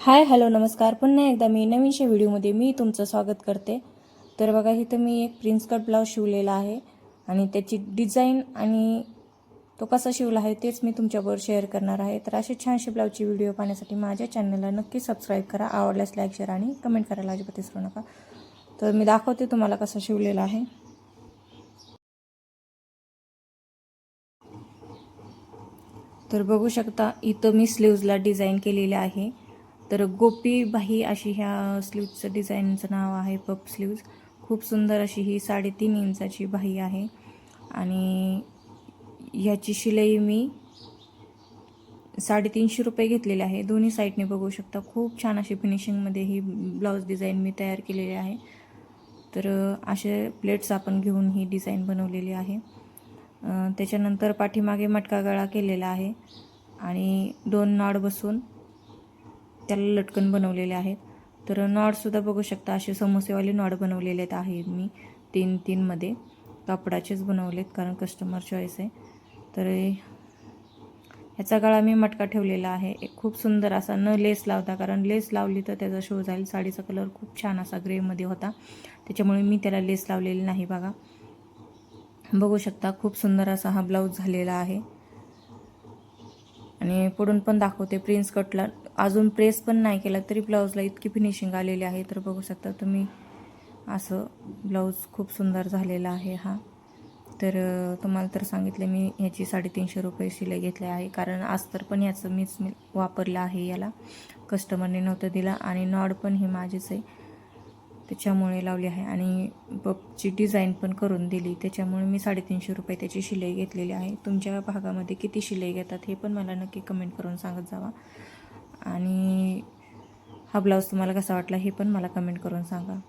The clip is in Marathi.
हाय हॅलो नमस्कार. पुन्हा एकदा मी नवीनशा व्हिडिओमध्ये मी तुमचं स्वागत करते. तर बघा इथं मी एक प्रिन्स कट ब्लाऊज शिवलेला आहे आणि त्याची डिझाईन आणि तो कसा शिवला आहे तेच मी तुमच्याबरोबर शेअर करणार आहे. तर असे छानशे ब्लाऊजची व्हिडिओ पाहण्यासाठी माझ्या चॅनलला नक्की सबस्क्राईब करा. आवडल्यास लाईक शेअर आणि कमेंट करायला अजिबात विसरू नका. तर मी दाखवते तुम्हाला कसा शिवलेला आहे. तर बघू शकता इथं मी स्लीव्जला डिझाईन केलेले आहे. तर गोपी अशी ह्या स्लीव्जचं डिझाईनचं नाव आहे पप स्लीव्ज खूप सुंदर अशी ही साडेतीन इंचाची बाही आहे. आणि ह्याची शिलाई मी साडेतीनशे रुपये घेतलेले आहे. दोन्ही साईडने बघू शकता. खूप छान अशी फिनिशिंगमध्ये ही ब्लाऊज डिझाईन मी तयार केलेली आहे. तर असे प्लेट्स आपण घेऊन ही डिझाईन बनवलेली आहे. त्याच्यानंतर पाठीमागे मटका गळा केलेला आहे. आणि दोन नॉड बसून त्याला लटकन बनवलेले आहेत. तर नॉडसुद्धा बघू शकता असे समोसेवाले नॉड बनवलेले आहेत आहे मी. तीन तीनमध्ये कापडाचेच बनवलेत कारण कस्टमर चॉईस आहे. तर ह्याचा गळा मी मटका ठेवलेला आहे. एक खूप सुंदर असा न लेस लावता कारण लेस लावली तर त्याचा शो जाईल. साडीचा कलर खूप छान असा ग्रेमध्ये होता. त्याच्यामुळे मी त्याला लेस लावलेली नाही बघा. बघू शकता खूप सुंदर असा हा ब्लाऊज झालेला आहे. आणि पुढून पण दाखवते प्रिन्स कटला. अजून प्रेस पण नाही केला तरी ब्लाऊजला इतकी फिनिशिंग आलेली आहे. तर बघू शकता तुम्ही असं ब्लाऊज खूप सुंदर झालेला आहे हा. तर तुम्हाला तर सांगितलं मी ह्याची साडेतीनशे रुपये शिलाई घेतले आहे. कारण अस्तर पण याचं मीच मी वापरलं आहे याला. कस्टमरने नव्हतं दिला आणि नॉड पण हे माझेच आहे. त्याच्यामुळे लावली आहे. आणि पपची डिझाईन पण करून दिली. त्याच्यामुळे मी साडेतीनशे रुपये त्याची शिलाई घेतलेली आहे. तुमच्या भागामध्ये किती शिलाई घेतात हे पण मला नक्की कमेंट करून सांगत जावा. आणि हा ब्लाऊज तुम्हाला कसा वाटला हे पण मला कमेंट करून सांगा.